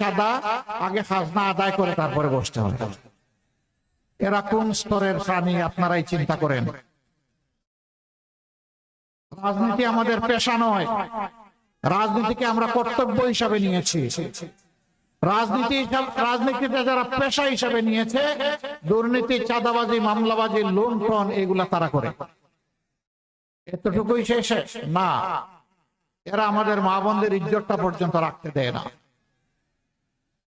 চাঁদা, আগে খাজনা আদায় করে তারপরে বসতে হবে। এরা কোন স্তরের প্রাণী আপনারাই চিন্তা করেন? রাজনীতি আমাদের পেশা নয়। রাজনীতিকে আমরা কর্তব্য হিসাবে নিয়েছি। রাজনীতি রাজনীতিতে যারা পেশা হিসাবে নিয়েছে, দুর্নীতি, চাঁদাবাজি, মামলাবাজি, লুণ্ঠন, এগুলা তারা করে। এতটুকুই শেষে? না। এরা আমাদের মা বোনদের ইজ্জতটা পর্যন্ত রাখতে দেয় না।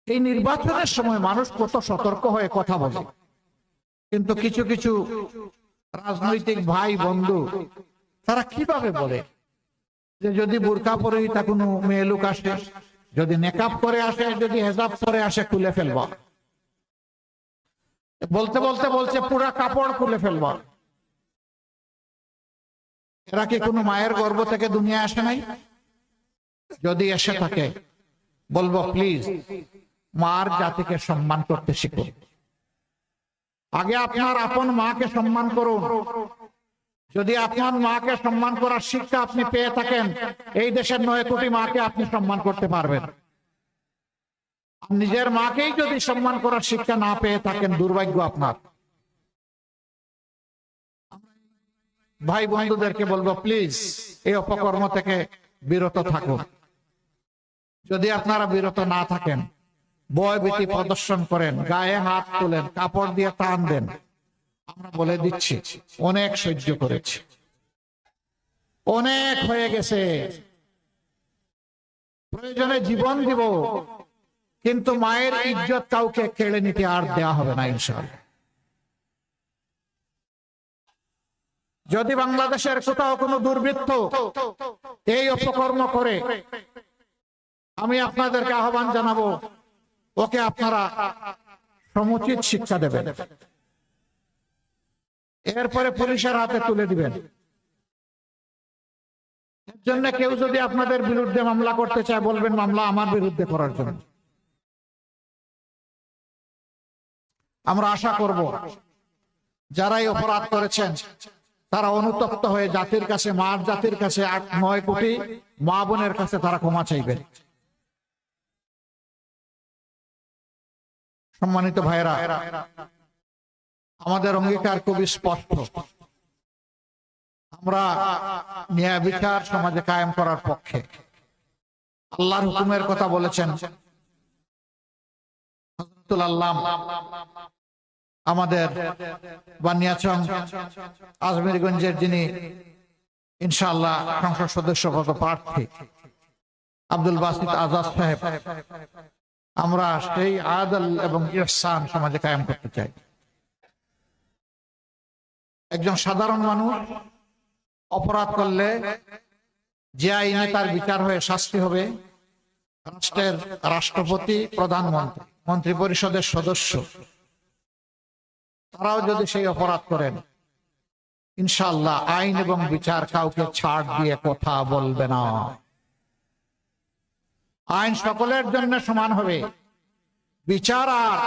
এই নির্বাচনের সময় মানুষ কত সতর্ক হয়ে কথা বলে। কিন্তু কিছু কিছু রাজনৈতিক ভাই বন্ধু, তারা কীভাবে বলে? যে যদি বোরকা পরিহিতা কোনো মেয়ে লোক আসে, যদি নেকাপ করে আসে, যদি হেজাব করে আসে, খুলে ফেলব। বলতে বলতে, বলছে, পুরা কাপড় খুলে ফেলব। এরা কি কোনো মায়ের গর্ভ থেকে দুনিয়া আসে নাই? যদি এসে থাকে, বলব, প্লিজ মার জাতিকে সম্মান করতে শিখুন। আগে আপনার আপন মাকে সম্মান করুন। যদি আপনার মাকে সম্মান করার শিক্ষা আপনি পেয়ে থাকেন, এই দেশের নয় কোটি মাকে আপনি সম্মান করতে পারবেন। নিজের মাকেই যদি সম্মান করার শিক্ষা না পেয়ে থাকেন, দুর্ভাগ্য আপনার। ভাই বন্ধুদেরকে বলব প্লিজ এই অপকর্ম থেকে বিরত থাকুন। যদি আপনারা বিরত না থাকেন বয় ভীতি প্রদর্শন করেন, গায়ে হাত তোলেন, কাপড় দিয়ে টান দেন। আমরা বলে দিচ্ছি, অনেক সহ্য করেছি। অনেক হয়ে গেছে। প্রয়োজনে জীবন দিব, কিন্তু মায়ের ইজ্জত কাউকে কেড়ে নিতে আর দেয়া হবে না, ইনশাআল্লাহ। যদি বাংলাদেশের কোথাও কোনো দুর্বৃত্ত এই অপকর্ম করে, আমি আপনাদেরকে আহ্বান জানাব ওকে আপনারা সমুচিত শিক্ষা দেবেন। এরপরে পুলিশের হাতে তুলে দিবেন। এর জন্য কেউ যদি আপনাদের বিরুদ্ধে মামলা করতে চায়, বলবেন মামলা আমার বিরুদ্ধে করার জন্য। আমরা আশা করব, যারাই অপরাধ করেছেন, তারা অনুতপ্ত হয়ে জাতির কাছে, মার জাতির কাছে আট নয় কোটি মা বোনের কাছে তারা ক্ষমা চাইবেন। সম্মানিত ভাইরা আমাদের অঙ্গীকার খুবই স্পষ্ট। আমরা ন্যায় বিচার সমাজে কায়েম করার পক্ষে। আল্লাহর হুকুমের কথা বলেছেন। আমাদের বানিয়াচং আজমিরগঞ্জের যিনি ইনশাআল্লাহ সংসদ সদস্য পদ প্রার্থী আব্দুল বাসিত আজাদ সাহেব আমরা সেই আদল এবং ইহসান সমাজে কায়েম করতে চাই। একজন সাধারণ মানুষ অপরাধ করলে যে আইনে তার বিচার হয়ে শাস্তি হবে, রাষ্ট্রের রাষ্ট্রপতি, প্রধানমন্ত্রী মন্ত্রী পরিষদের সদস্য, তারাও যদি সেই অপরাধ করেন ইনশাল্লাহ আইন এবং বিচার কাউকে ছাড় দিয়ে কথা বলবে না। আইন সকলের জন্য সমান হবে। বিচার আর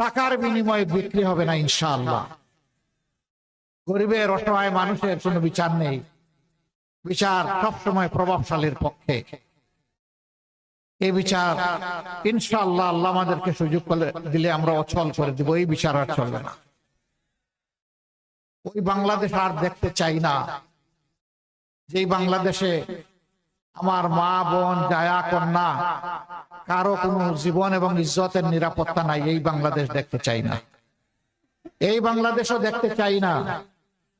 টাকার বিনিময়ে বিক্রি হবে না, ইনশাআল্লাহ। গরিবের অসহায় মানুষের কোনো বিচার নেই। বিচার সবসময় প্রভাবশালীর পক্ষে। এই বিচার ইনশাআল্লাহ আল্লাহ আমাদেরকে সুযোগ করে দিলে আমরা অচল করে দিব, এই বিচার আর চলবে না। ওই বাংলাদেশ আর দেখতে চাই না। যেই বাংলাদেশে আমার মা বোন, জায়া কন্যা, কারও কোনো জীবন এবং ইজ্জতের নিরাপত্তা নাই, এই বাংলাদেশ দেখতে চাই না। এই বাংলাদেশও দেখতে চাই না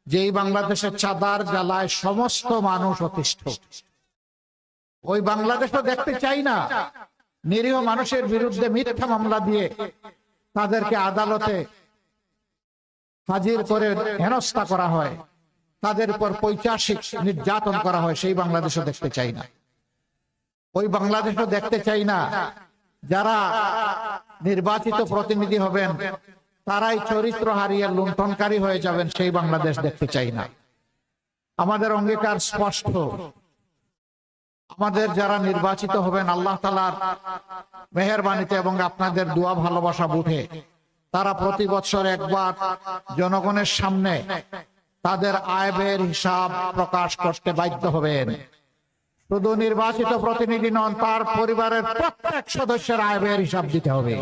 যে এই বাংলাদেশের চাঁদার জ্বালায় সমস্ত মানুষ অতিষ্ঠ। ওই বাংলাদেশও দেখতে চাই না নিরীহ মানুষের বিরুদ্ধে মিথ্যা মামলা দিয়ে তাদেরকে আদালতে হাজির করে হেনস্থা করা হয়। তাদের উপর পৈচাসিক নির্যাতন করা হয়, সেই বাংলাদেশও দেখতে চাই না। ওই বাংলাদেশও দেখতে চাই না। যারা নির্বাচিত প্রতিনিধি হবেন, তারাই চরিত্র হারিয়ে লুণ্ঠনকারী হয়ে যাবেন, সেই বাংলাদেশ দেখতে চাই না। আমাদের অঙ্গীকার স্পষ্ট। আমাদের যারা নির্বাচিত হবেন, আল্লাহ তালার মেহরবানিতে এবং আপনাদের দোয়া ভালোবাসা বুঝে, তারা প্রতি বছর একবার জনগণের সামনে তাদের আয়বের হিসাব প্রকাশ করতে বাধ্য হবেন। শুধু নির্বাচিত প্রতিনিধি নন, তার পরিবারের প্রত্যেক সদস্যের আয় ব্যয়ের হিসাব দিতে হবে।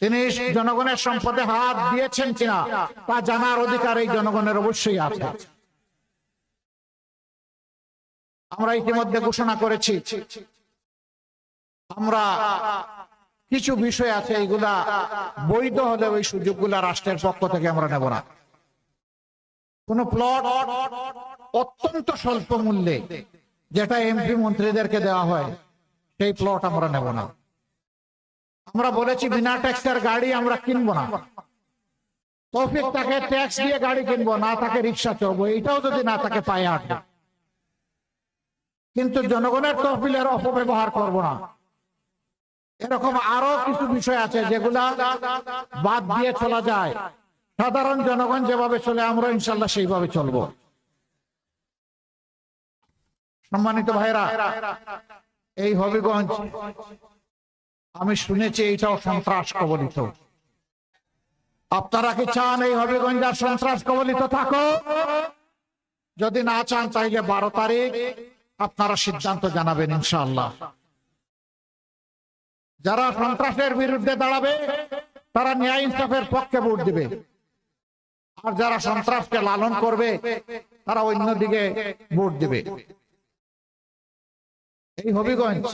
তিনি জনগণের সম্পদে হাত দিয়েছেন কিনা, তা জানার অধিকার এই জনগণের অবশ্যই আছে। আমরা ইতিমধ্যে ঘোষণা করেছি, আমরা কিছু বিষয় আছে এইগুলা বৈধ হলে ওই সুযোগগুলা রাষ্ট্রের পক্ষ থেকে আমরা নেব না। কোন প্লট অত্যন্ত স্বল্প মূল্যে, যেটা এমপি মন্ত্রীদেরকে দেওয়া হয়, সেই প্লট আমরা নেব না। আমরা বলেছি বিনা ট্যাক্সের গাড়ি আমরা কিনবো না। তৌফিক তাকে ট্যাক্স দিয়ে গাড়ি কিনবো, না তাকে রিক্সা চড়বো এটাও যদি না তাকে পায়ে হাঁটবো কিন্তু জনগণের তহবিলের অপব্যবহার করব না। এরকম আরও কিছু বিষয় আছে যেগুলা বাদ দিয়ে চলা যায়। সাধারণ জনগণ যেভাবে চলে, আমরা ইনশাল্লাহ সেইভাবে চলবো। সম্মানিত ভাইরা এই হবিগঞ্জ, আমি শুনেছি এইটাও সন্ত্রাস কবলিত। আপনারা কি চান এই হবিগঞ্জ আর সন্ত্রাস কবলিত থাকো? যদি না চান, তাইলে বারো তারিখ আপনারা সিদ্ধান্ত জানাবেন ইনশাল্লাহ যারা সন্ত্রাসের বিরুদ্ধে দাঁড়াবে, তারা ন্যায় ইনসাফের পক্ষে ভোট দিবে। আর যারা সন্ত্রাসকে লালন করবে, তারা অন্যদিকে ভোট দিবে। এই হবিগঞ্জ,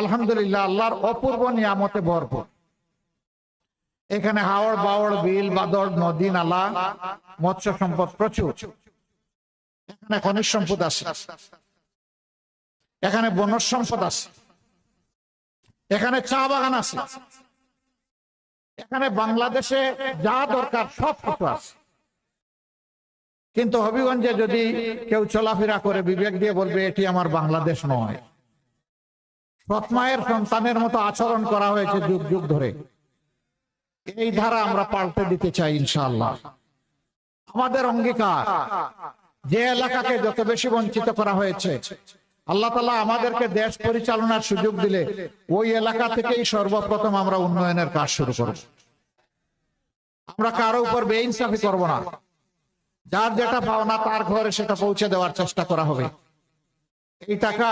আলহামদুলিল্লাহ, আল্লাহর অপূর্ব নিয়ামতে ভরপুর। এখানে হাওড়, বাওড়, বিল, বাদর, নদী, নালা, মৎস্য সম্পদ প্রচুর। এখানে খনিজ সম্পদ আছে। এখানে বনজ সম্পদ আছে। এখানে চা বাগান আছে। এখানে বাংলাদেশে যা দরকার সব কিছু আছে। কিন্তু হবিগঞ্জে যদি কেউ চলাফেরা করে, বিবেক দিয়ে বলবে, এটি আমার বাংলাদেশ নয়। সৎমায়ের সন্তানের মতো আচরণ করা হয়েছে যুগ যুগ ধরে। এই ধারা আমরা পাল্টে দিতে চাই ইনশাল্লাহ আমাদের অঙ্গীকার, যে এলাকাকে যত বেশি বঞ্চিত করা হয়েছে আল্লাহ তালা আমাদেরকে দেশ পরিচালনার সুযোগ দিলে ওই এলাকা থেকেই সর্বপ্রথম আমরা উন্নয়নের কাজ শুরু করব। আমরা কারও উপর বেইনসাফি করব না। যার যেটা পাওনা তার ঘরে সেটা পৌঁছে দেওয়ার চেষ্টা করা হবে। এই টাকা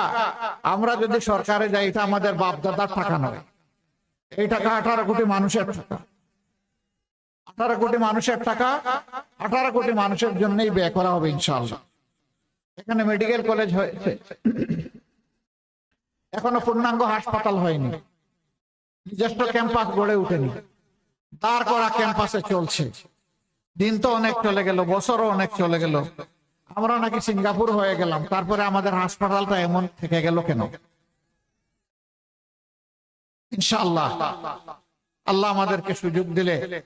আমরা যদি সরকারে যাই এটা আমাদের বাপ দাদার টাকা নয়। এই টাকা আঠারো কোটি মানুষের টাকা। আঠারো কোটি মানুষের টাকা, আঠারো কোটি মানুষের জন্যই ব্যয় করা হবে ইনশাআল্লাহ। এখানে মেডিকেল কলেজ হয়েছে। এখনও পূর্ণাঙ্গ হাসপাতাল হয়নি। নিজস্ব ক্যাম্পাস গড়ে উঠেনি করা ক্যাম্পাসে চলছে। দিন তো অনেক চলে গেল, বছরও অনেক চলে গেল। আমরা নাকি সিঙ্গাপুর হয়ে গেলাম। তারপরে আমাদের হাসপাতালটা এমন থেকে গেল কেন? ইনশাআল্লাহ। আল্লাহ আমাদেরকে সুযোগ দিলে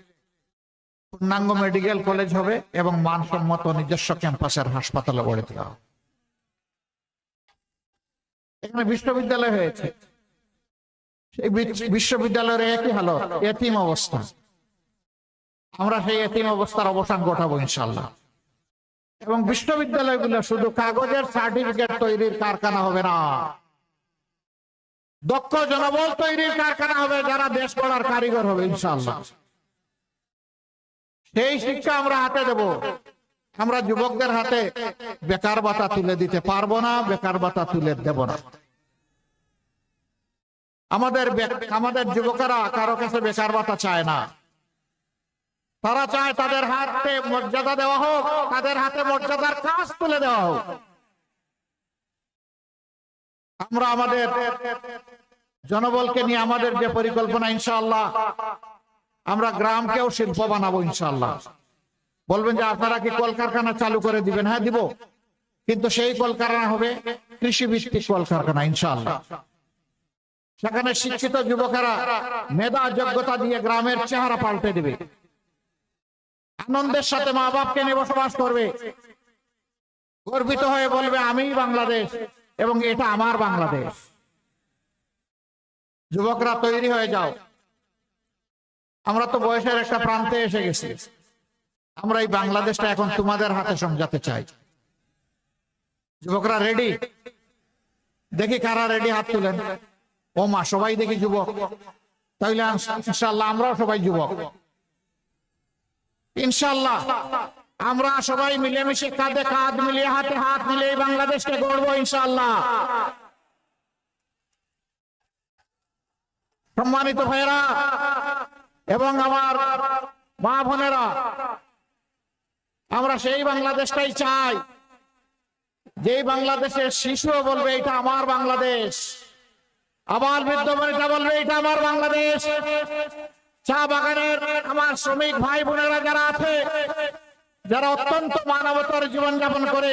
পূর্ণাঙ্গ মেডিকেল কলেজ হবে এবং মানসম্মত নিজস্ব ক্যাম্পাসের হাসপাতালে গড়ে তোলা হবে। এখানে বিশ্ববিদ্যালয় হয়েছে। বিশ্ববিদ্যালয়ের একই এতিম অবস্থা। আমরা সেই এতিম অবস্থার অবসান ঘটাবো ইনশাল্লাহ এবং বিশ্ববিদ্যালয়গুলো শুধু কাগজের সার্টিফিকেট তৈরির কারখানা হবে না। দক্ষ জনবল তৈরির কারখানা হবে, যারা দেশ গড়ার কারিগর হবে ইনশাল্লাহ সেই শিক্ষা আমরা হাতে দেব। আমরা যুবকদের হাতে বেকার ভাতা তুলে দিতে পারব না, বেকার ভাতা তুলে দেব না। আমাদের আমাদের যুবকেরা কারও কাছে বেকার ভাতা চায় না। তারা চায় তাদের হাতে মর্যাদা দেওয়া হোক, তাদের হাতে মর্যাদার কাজ তুলে দেওয়া হোক। আমরা আমাদের জনবলকে নিয়ে আমাদের যে পরিকল্পনা, ইনশাআল্লাহ আমরা গ্রামকেও শিল্প বানাবো ইনশাআল্লাহ। বলবেন যে আপনারা কি কলকারখানা চালু করে দিবেন? হ্যাঁ দিব। কিন্তু সেই কলকারখানা হবে কৃষি ভিত্তিক কলকারখানা ইনশাআল্লাহ। সেখানে শিক্ষিত যুবকেরা মেধা যোগ্যতা দিয়ে গ্রামের চেহারা পাল্টে দিবে। আনন্দের সাথে মা বাপকে নিয়ে বসবাস করবে। গর্বিত হয়ে বলবে, আমি বাংলাদেশ এবং এটা আমার বাংলাদেশ। যুবকরা তৈরি হয়ে যাও। আমরা তো বয়সের একটা প্রান্তে এসে গেছি। আমরা এই বাংলাদেশটা এখন তোমাদের হাতে সমঝাতে চাই। যুবকরা রেডি দেখি কারা রেডি হাত তুলেন। ও মা, সবাই দেখি যুবক। তাইলে ইনশাল্লাহ আমরাও সবাই যুবক। ইনশাল্লাহ আমরা সবাই মিলেমিশে কাঁধে কাঁধ মিলিয়ে হাতে হাত মিলিয়ে বাংলাদেশকে গড়বো ইনশাল্লাহ সম্মানিত ভাইয়েরা এবং আমার মা বোনেরা, আমরা সেই বাংলাদেশটাই চাই। যেই বাংলাদেশের শিশুও বলবে, এটা আমার বাংলাদেশ। বৃদ্ধ এটা বলবে, এটা আমার বাংলাদেশ। চা বাগানের আমার শ্রমিক ভাই বোনেরা যারা আছে যারা অত্যন্ত মানবতার জীবনযাপন করে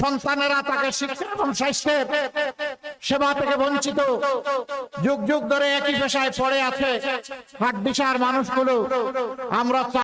সন্তানেরা তাকে শিক্ষা এবং স্বাস্থ্যের সেবা থেকে বঞ্চিত। যুগ যুগ ধরে একই পেশায় পড়ে আছে। হাট মানুষগুলো আমরা